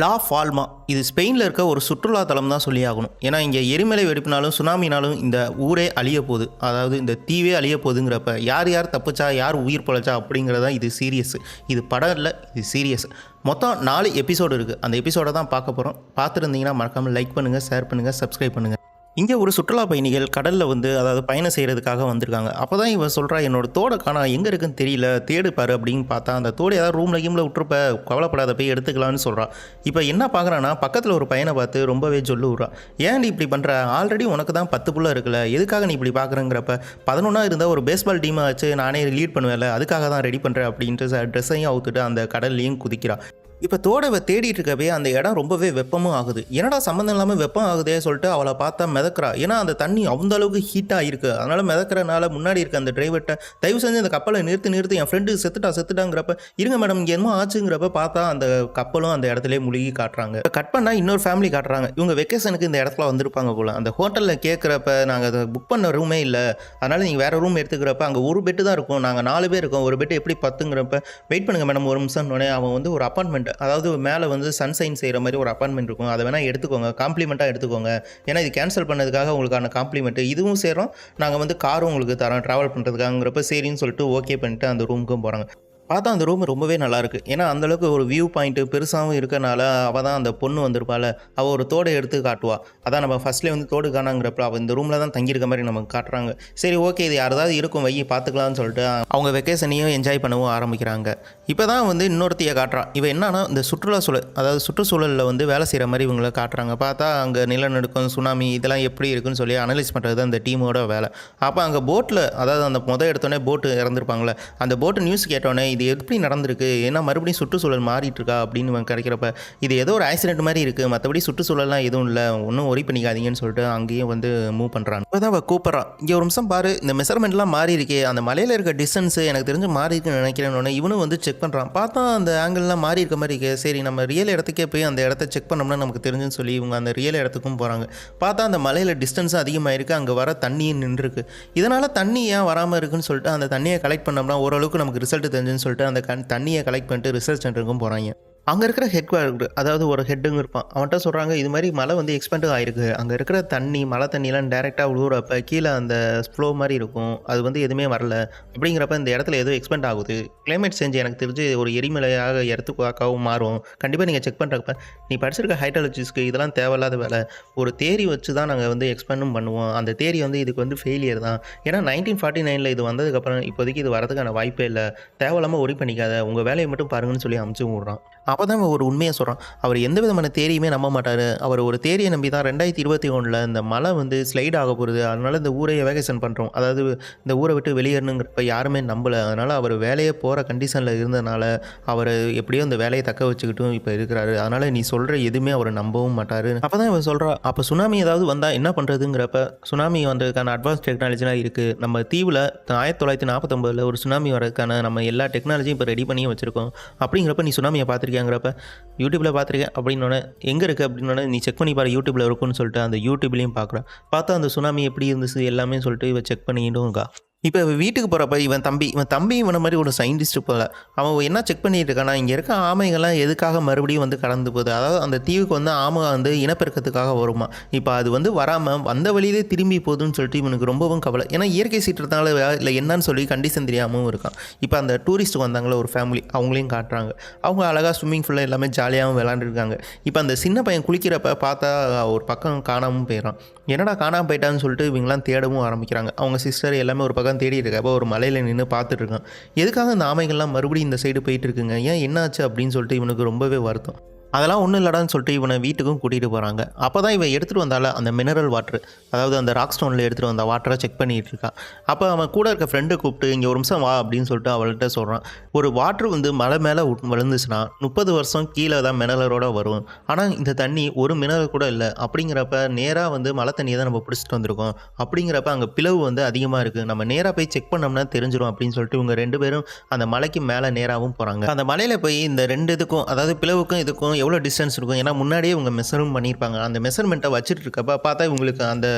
லா ஃபால்மா. இது ஸ்பெயினில் இருக்க ஒரு சுற்றுலா தலம் தான் சொல்லி ஆகணும். ஏன்னா இங்கே எரிமலை வெடிப்பினாலும் சுனாமினாலும் இந்த ஊரே அழிய போகுது. அதாவது இந்த தீவே அழிய போகுதுங்கிறப்ப யார் யார் தப்பிச்சா யார் உயிர் பொழைச்சா அப்படிங்கிறதா இது சீரியஸ் இது படம் இல்லை இது சீரியஸ் மொத்தம் நாலு எபிசோடு இருக்குது அந்த எபிசோடை தான் பார்க்க போகிறோம் பார்த்துருந்தீங்கன்னா மறக்காமல் லைக் பண்ணுங்கள் ஷேர் பண்ணுங்கள் சப்ஸ்கிரைப் பண்ணுங்கள் இங்கே ஒரு சுற்றுலா பயணிகள் கடலில் வந்து அதாவது பயணம் செய்கிறதுக்காக வந்திருக்காங்க. அப்போ தான் இவன் சொல்கிறா என்னோட தோடை காணா எங்கே இருக்குன்னு தெரியல தேடுப்பார் அப்படின்னு பார்த்தா அந்த தோடு ஏதாவது ரூமில் கீமில் விட்டுருப்ப கவலைப்படாத போய் எடுத்துக்கலாம்னு சொல்கிறான் இப்போ என்ன பார்க்குறான்னா பக்கத்தில் ஒரு பையனை பார்த்து ரொம்பவே சொல்லு விட்றா ஏன் நீ இப்படி பண்ணுற ஆல்ரெடி உனக்கு தான் பத்து புள்ள இருக்குல்ல எதுக்காக நீ இப்படி பார்க்குறங்கிறப்ப பதினொன்றா இருந்தால் ஒரு பேஸ்பால் டீமாக வச்சு நானே லீட் பண்ணுவேன்ல அதுக்காக தான் ரெடி பண்ணுறேன் அப்படின்ட்டு ட்ரெஸ்ஸையும் அவுத்துட்டு அந்த கடல்லையும் குதிக்கிறான் இப்போ தோடவை தேடிட்டு இருக்கவே அந்த இடம் ரொம்பவே வெப்பமும் ஆகுது. என்னடா சம்மந்தம் இல்லாமல் வெப்பம் ஆகுதே சொல்லிட்டு அவளை பார்த்தா மிதக்கிறா. ஏன்னா அந்த தண்ணி அந்த அளவுக்கு ஹீட்டாக இருக்குது அதனால் மிதக்கிறனால முன்னாடி இருக்க அந்த டிரைவர்கிட்ட தயவு செஞ்சு அந்த கப்பலை நிறுத்தி நிறுத்தி என் ஃப்ரெண்டு செத்துட்டா செத்துட்டாங்கிறப்ப இருங்க மேடம் இங்கே என்னமோ ஆச்சுங்கிறப்ப பார்த்தா அந்த கப்பலும் அந்த இடத்துல முழுகி காட்டுறாங்க. கட் பண்ணால் இன்னொரு ஃபேமிலி காட்டுறாங்க. இவங்க வெக்கேஷனுக்கு இந்த இடத்துல வந்திருப்பாங்க போல. அந்த ஹோட்டலில் கேட்குறப்ப நாங்கள் அதை புக் பண்ண ரூமே இல்லை. அதனால் நீங்கள் வேறு ரூம் எடுத்துக்கிறப்ப அங்கே ஒரு பெட்டு தான் இருக்கும். நாங்கள் நாலு பேர் இருக்கோம். ஒரு பெட்டு எப்படி பத்துங்கிறப்ப வெயிட் பண்ணுங்கள் மேடம் ஒரு நிமிஷம். உடனே அவன் வந்து ஒரு அப்பார்ட்மெண்ட் அதாவது மேலே வந்து சன்சைன் செய்கிற மாதிரி ஒரு அப்பார்ட்மெண்ட் இருக்கும். அதை வேணால் எடுத்துக்கோங்க. காம்ப்ளிமெண்ட்டாக எடுத்துக்கோங்க. ஏன்னா இது கேன்சல் பண்ணதுக்காக உங்களுக்கான காம்ப்ளிமெண்ட் இதுவும் சேரும். நாங்கள் வந்து காரும் உங்களுக்கு தரோம். ட்ராவல் பண்ணுறதுக்காங்கிறப்ப சரின்னு சொல்லிட்டு ஓகே பண்ணிட்டு அந்த ரூமுக்கும் போகிறாங்க பார்த்தா அந்த ரூம் ரொம்பவே நல்லாயிருக்கு ஏன்னா அந்தளவுக்கு ஒரு வியூ பாயிண்ட்டு பெருசாகவும் இருக்கனால அவள் தான் அந்த பொண்ணு வந்திருப்பாள். அவள் ஒரு தோடை எடுத்து காட்டுவா. அதான் நம்ம ஃபர்ஸ்ட்லேயே வந்து தோடு காணாங்கிறப்ப அவள் இந்த ரூமில் தான் தங்கியிருக்க மாதிரி நமக்கு காட்டுறாங்க. சரி ஓகே இது யாராவது இருக்கும். வை பார்த்துக்கலாம்னு சொல்லிட்டு அவங்க வெக்கேஷனையும் என்ஜாய் பண்ணவும் ஆரம்பிக்கிறாங்க. இப்போ தான் வந்து இன்னொருத்தையை காட்டுறான். இவன் என்னன்னா இந்த சுற்றுலா சூழல் அதாவது சுற்றுச்சூழலில் வந்து வேலை செய்கிற மாதிரி இவங்கள காட்டுறாங்க. பார்த்தா அங்கே நிலநடுக்கம் சுனாமி இதெல்லாம் எப்படி இருக்குன்னு சொல்லி அனலைஸ் பண்ணுறது தான் அந்த டீமோட வேலை. அப்போ அங்கே போட்டில் அதாவது அந்த முத எடுத்தோடனே போட்டு இறந்துருப்பாங்களே அந்த போட்டு நியூஸ் கேட்டோன்னே இது எப்படி நடந்திருக்கு? ஏன்னா மறுபடியும் சுற்றுச்சூழல் மாறிட்டு இருக்கா அப்படின்னு இவன் கிடைக்கிறப்ப இது ஏதோ ஒரு ஆக்சிடென்ட் மாதிரி இருக்குது மற்றபடி சுற்றுச்சூழல்லாம் எதுவும் இல்லை. ஒன்றும் ஒரி பண்ணிக்காதீங்கன்னு சொல்லிட்டு அங்கேயும் வந்து மூவ் பண்ணுறான் இப்போ தான் அவள் கூப்பிட்றான். இங்கே ஒரு நிமிஷம் பாரு இந்த மெஷர்மெண்ட்லாம் மாறி இருக்கே அந்த மலையில் இருக்க டிஸ்டன்ஸு எனக்கு தெரிஞ்சு மாறி இருக்குன்னு நினைக்கிறேன்னு இவனும் வந்து செக் செக் பண்ணுறான் பார்த்தா அந்த ஆங்கிள்லாம் மாறி இருக்க மாதிரி இருக்கே. சரி நம்ம ரியல் இடத்துக்கே போய் அந்த இடத்த செக் பண்ணோம்னா நமக்கு தெரிஞ்சுன்னு சொல்லி இவங்க அந்த ரியல் இடத்துக்கும் போகிறாங்க பார்த்தா அந்த மலையில் டிஸ்டன்ஸும் அதிகமாக இருக்குது அங்கே வர தண்ணியும் நின்றுருக்கு. இதனால் தண்ணி ஏன் வராமல் இருக்குன்னு சொல்லிட்டு அந்த தண்ணியை கலெக்ட் பண்ணோம்னா ஓரளவுக்கு நமக்கு ரிசல்ட் தெரிஞ்சுன்னு சொல்லிட்டு அந்த கண் தண்ணியை கலெக்ட் பண்ணிட்டு ரிசர்ச் சென்டருக்கும் போகிறாங்க அங்கே இருக்கிற ஹெட் அதாவது ஒரு ஹெட்டுங்க இருப்பான். அவன்கிட்ட சொல்கிறாங்க இது மாதிரி மழை வந்து எக்ஸ்பெண்ட் ஆகிருக்கு அங்கே இருக்கிற தண்ணி மழை தண்ணியெலாம் டேரெக்டாக விழுவுறப்ப கீழே அந்த ஃப்ளோ மாதிரி இருக்கும். அது வந்து எதுவுமே வரல. அப்படிங்கிறப்ப இந்த இடத்துல எதுவும் எக்ஸ்பெண்ட் ஆகுது. கிளைமேட் சேஞ்ச் எனக்கு தெரிஞ்சு ஒரு எரிமலையாக இடத்துக்காகவும் மாறும். கண்டிப்பாக நீங்கள் செக் பண்ணுறப்ப நீ படிச்சிருக்க ஹைட்டாலஜிஸ்க்கு இதெல்லாம் தேவையில்லாத வேலை. ஒரு தேரி வச்சு தான் நாங்கள் வந்து எக்ஸ்பெண்டும் பண்ணுவோம். அந்த தேரி வந்து இதுக்கு வந்து ஃபெயிலியர் தான். ஏன்னா நைன்டீன் ஃபார்ட்டி நைனில் இது வந்ததுக்கப்புறம் இப்போதைக்கு இது வரதுக்கான வாய்ப்பே இல்லை. தேவையில்லாமல் ஒரி பண்ணிக்காத. உங்கள் வேலையை மட்டும் பாருங்கன்னு சொல்லி அமுச்சு விட்றான். அப்போ தான் ஒரு உண்மையை சொல்கிறான் அவர் எந்த விதமான தேரியுமே நம்ப மாட்டார். அவர் ஒரு தேரியை நம்பி தான் ரெண்டாயிரத்தி இருபத்தி ஒன்றில் இந்த மலை வந்து ஸ்லைட் ஆக போகிறது அதனால் இந்த ஊரை வேகேஷன் பண்ணுறோம் அதாவது இந்த ஊரை விட்டு வெளியேறணுங்கிறப்ப யாருமே நம்பலை. அதனால் அவர் வேலையே போகிற கண்டிஷனில் இருந்ததுனால அவர் எப்படியோ அந்த வேலையை தக்க வச்சுக்கிட்டும் இப்போ இருக்கிறாரு. அதனால் நீ சொல்கிற எதுவுமே அவர் நம்பவும் மாட்டார். அப்போ தான் இவர் சொல்கிறா அப்போ சுனாமி ஏதாவது வந்தால் என்ன பண்ணுறதுங்கிறப்ப சுனாமி வந்ததுக்கான அட்வான்ஸ் டெக்னாலஜிலாம் இருக்குது நம்ம தீவில் ஆயிரத்தி தொள்ளாயிரத்தி நாற்பத்தொம்பதில் ஒரு சுனாமி வரதுக்கான நம்ம எல்லா டெக்னாலஜியும் இப்போ ரெடி பண்ணியும் வச்சுருக்கோம். அப்படிங்கிறப்ப நீ சுனாமியை பார்த்துருக்கியாங்கிறப்ப யூடியூப்பில் பார்த்துருக்கேன் அப்படின்னோடனே எங்கே இருக்குது அப்படின்னோடனே நீ செக் பண்ணி பாரு யூடியூப்பில் இருக்குன்னு சொல்லிட்டு அந்த யூடியூப்லேயும் பார்க்குறேன். பார்த்தா அந்த சுனாமி எப்படி இருந்துச்சு எல்லாமே சொல்லிட்டு இவ செக் பண்ணிக்கிட்டும் இருக்கா. இப்போ வீட்டுக்கு போகிறப்ப இவன் தம்பி இவன் தம்பி இவனை மாதிரி ஒரு சயின்டிஸ்ட் போல. அவன் என்ன செக் பண்ணிட்டு இருக்கானா இங்கே இருக்க ஆமைகள்லாம் எதுக்காக மறுபடியும் வந்து கடந்து போகுது? அதாவது அந்த தீவுக்கு வந்து ஆமை வந்து இனப்பெருக்கத்துக்காக வருமா? இப்போ அது வந்து வராமல் வந்த வழியிலே திரும்பி போகுதுன்னு சொல்லிட்டு இவனுக்கு ரொம்பவும் கவலை. ஏன்னா இயற்கை சீற்றத்தினால இல்லை என்னன்னு சொல்லி கண்டிஷன் தெரியாமல் இருக்கான். இப்போ அந்த டூரிஸ்ட் வந்தாங்களே ஒரு ஃபேமிலி அவங்களையும் காட்டுறாங்க. அவங்க அழகாக ஸ்விம்மிங் ஃபுல்லாக எல்லாமே ஜாலியாகவும் விளாண்டுருக்காங்க இப்போ அந்த சின்ன பையன் குளிக்கிறப்ப பார்த்தா ஒரு பக்கம் காணாமல் போயிடறான். என்னடா காணாமல் போயிட்டான்னு சொல்லிட்டு இவங்களாம் தேடவும் ஆரம்பிக்கிறாங்க. அவங்க சிஸ்டர் எல்லாமே ஒரு பக்கம் தேடி இருக்கப்போ ஒரு மலையில் நின்று பார்த்துட்டு இருக்கான். எதுக்காக இந்த ஆமைகள்லாம் மறுபடியும் இந்த சைடு போயிட்டு இருக்குங்க? ஏன் என்னாச்சு அப்படின்னு சொல்லிட்டு இவனுக்கு ரொம்பவே வருத்தம். அதெல்லாம் ஒன்றும் இல்லடான்னு சொல்லிட்டு இவனை வீட்டுக்கும் கூட்டிகிட்டு போகிறாங்க அப்போ தான் இவன் எடுத்துகிட்டு வந்தால அந்த மினரல் வாட்ரு அதாவது அந்த ராக் ஸ்டோனில் எடுத்துகிட்டு வந்த வாட்டரை செக் பண்ணிகிட்டு இருக்கான் அப்போ அவன் கூட இருக்க ஃப்ரெண்டை கூப்பிட்டு இங்கே ஒரு நிமிஷம் வா அப்படின்னு சொல்லிட்டு அவள்கிட்ட சொல்கிறான் ஒரு வாட்ரு வந்து மலை மேலே விழுந்துச்சுன்னா முப்பது வருஷம் கீழே தான் மினரலோட வரும். ஆனால் இந்த தண்ணி ஒரு மினரல் கூட இல்லை. அப்படிங்கிறப்ப நேராக வந்து மழை தண்ணியை தான் நம்ம பிடிச்சிட்டு வந்திருக்கோம். அப்படிங்கிறப்ப அங்கே பிளவு வந்து அதிகமாக இருக்குது நம்ம நேராக போய் செக் பண்ணோம்னா தெரிஞ்சிடும் அப்படின்னு சொல்லிட்டு இவங்க ரெண்டு பேரும் அந்த மலைக்கு மேலே நேராகவும் போகிறாங்க அந்த மலையில் போய் இந்த ரெண்டு இதுக்கும் அதாவது பிளவுக்கும் இதுக்கும் எவ்வளோ டிஸ்டன்ஸ் இருக்கும்? ஏன்னா முன்னாடியே இவங்க மெஷரும் பண்ணியிருப்பாங்க. அந்த மெஷர்மெண்ட்டை வச்சுட்டு இருக்கப்ப பார்த்தா இவங்களுக்கு அந்த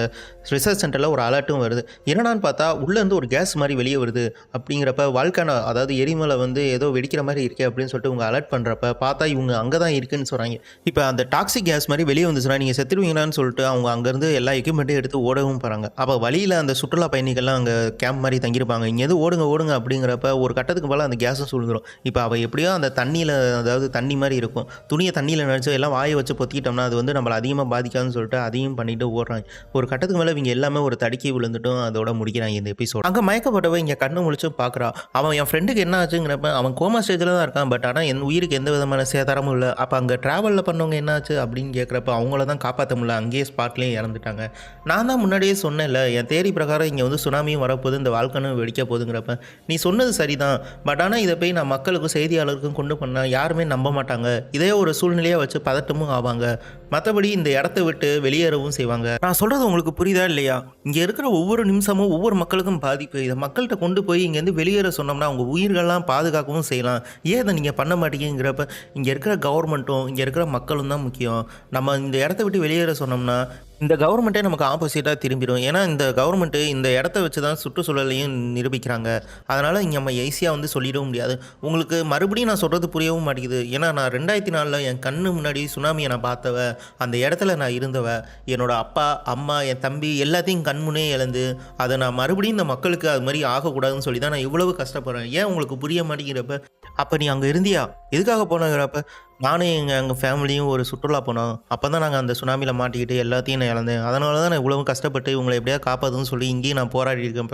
ரிசர்ச் சென்டரில் ஒரு அலர்ட்டும் வருது. என்னடான்னு பார்த்தா உள்ளேருந்து ஒரு கேஸ் மாதிரி வெளியே வருது. அப்படிங்கிறப்ப வாழ்க்கான அதாவது எரிமலை வந்து ஏதோ வெடிக்கிற மாதிரி இருக்கே அப்படின்னு சொல்லிட்டு இவங்க அலர்ட் பண்ணுறப்ப பார்த்தா இவங்க அங்கே தான் இருக்குன்னு சொல்கிறாங்க இப்போ அந்த டாக்ஸிக் கேஸ் மாதிரி வெளியே வந்துச்சுன்னா நீங்கள் செத்துருவீங்களான்னு சொல்லிட்டு அவங்க அங்கேருந்து எல்லா எக்யூப்மெண்ட்டையும் எடுத்து ஓடவும் போகிறாங்க அப்போ வழியில் அந்த சுற்றுலா பயணிகள்லாம் அங்கே கேம்ப் மாதிரி தங்கியிருப்பாங்க. இங்கேருந்து ஓடுங்க ஓடுங்க அப்படிங்கிறப்ப ஒரு கட்டத்துக்கு மேலே அந்த கேஸும் சுழுந்துரும் இப்போ அவள் எப்படியோ அந்த தண்ணியில் அதாவது தண்ணி மாதிரி இருக்கும். துணியை தண்ணியில் நினச்சோ எல்லாம் வாயை வச்சு பொத்திக்கிட்டோம்னா அது வந்து நம்மளை அதிகமாக பாதிக்காதுன்னு சொல்லிட்டு அதையும் பண்ணிட்டு ஓடுறாங்க. ஒரு கட்டத்துக்கு மேலே இவங்க எல்லாமே ஒரு தடுக்கி விழுந்துட்டும் அதோட முடிக்கிறாங்க இந்த எபிசோட் அங்கே மயக்கப்பட்டவன் இங்கே கண்ணு முழிச்சு பார்க்குறா அவன் என் ஃப்ரெண்டுக்கு என்ன ஆச்சுங்கிறப்ப அவன் கோமா ஸ்டேஜில் தான் இருக்கான் பட் ஆனால் என் உயிருக்கு எந்த விதமான சேதாரமும் இல்லை. அப்போ அங்கே ட்ராவலில் பண்ணவங்க என்னாச்சு அப்படின்னு கேட்குறப்ப அவங்கள தான் காப்பாற்ற முடியல அங்கேயே ஸ்பாட்லேயே இறந்துட்டாங்க. நான் தான் முன்னாடியே சொன்னேன்ல என் தேரி பிரகாரம் இங்கே வந்து சுனாமியும் வரப்போகுது இந்த வாழ்க்கணும் வெடிக்க போகுதுங்கிறப்ப நீ சொன்னது சரிதான். பட் ஆனால் இதை போய் நான் மக்களுக்கும் செய்தியாளருக்கும் கொண்டு பண்ணால் யாருமே நம்ப மாட்டாங்க. இதே ஒரு சூழ்நிலையாக வச்சு பதட்டமும் ஆவாங்க. மற்றபடி இந்த இடத்த விட்டு வெளியேறவும் செய்வாங்க. நான் சொல்கிறது உங்களுக்கு புரியுதா இல்லையா? இங்கே இருக்கிற ஒவ்வொரு நிமிஷமும் ஒவ்வொரு மக்களுக்கும் பாதிப்பு. இதை மக்கள்கிட்ட கொண்டு போய் இங்கேருந்து வெளியேற சொன்னோம்னா அவங்க உயிர்கள்லாம் பாதுகாக்கவும் செய்யலாம். ஏன் இதை நீங்கள் பண்ண மாட்டீங்கிறப்ப இங்கே இருக்கிற கவர்மெண்ட்டும் இங்கே இருக்கிற மக்களும் தான் முக்கியம். நம்ம இந்த இடத்த விட்டு வெளியேற சொன்னோம்னா இந்த கவர்மெண்ட்டே நமக்கு ஆப்போசிட்டாக திரும்பிடும் ஏன்னா இந்த கவர்மெண்ட்டு இந்த இடத்த வச்சு தான் சுற்றுச்சூழலையும் நிரூபிக்கிறாங்க. அதனால் இங்கே நம்ம ஈஸியாக வந்து சொல்லிடவும் முடியாது. உங்களுக்கு மறுபடியும் நான் சொல்கிறது புரியவும் மாட்டேங்குது. ஏன்னா நான் ரெண்டாயிரத்தி நாலில் என் கண்ணு முன்னாடி சுனாமியை நான் பார்த்தவ அந்த இடத்துல நான் இருந்தவ என்னோட அப்பா அம்மா என் தம்பி எல்லாத்தையும் கண்முனே இழந்து அதை நான் மறுபடியும் இந்த மக்களுக்கு அது மாதிரி ஆகக்கூடாதுன்னு சொல்லி தான் நான் இவ்வளவு கஷ்டப்படுறேன். ஏன் உங்களுக்கு புரிய மாட்டேங்கிறப்ப? அப்போ நீ அங்கே இருந்தியா? எதுக்காக போனங்கிறப்ப நானும் எங்கள் எங்கள் ஃபேமிலியும் ஒரு சுற்றுலா போனோம். அப்போ தான் நாங்கள் அந்த சுனாமியில் மாட்டிக்கிட்டு எல்லாத்தையும் நான் இழந்தேன். அதனால தான் நான் இவ்வளவு கஷ்டப்பட்டு இவங்களை எப்படியா காப்பாதுன்னு சொல்லி இங்கேயும் நான் போராடி இருக்கேன்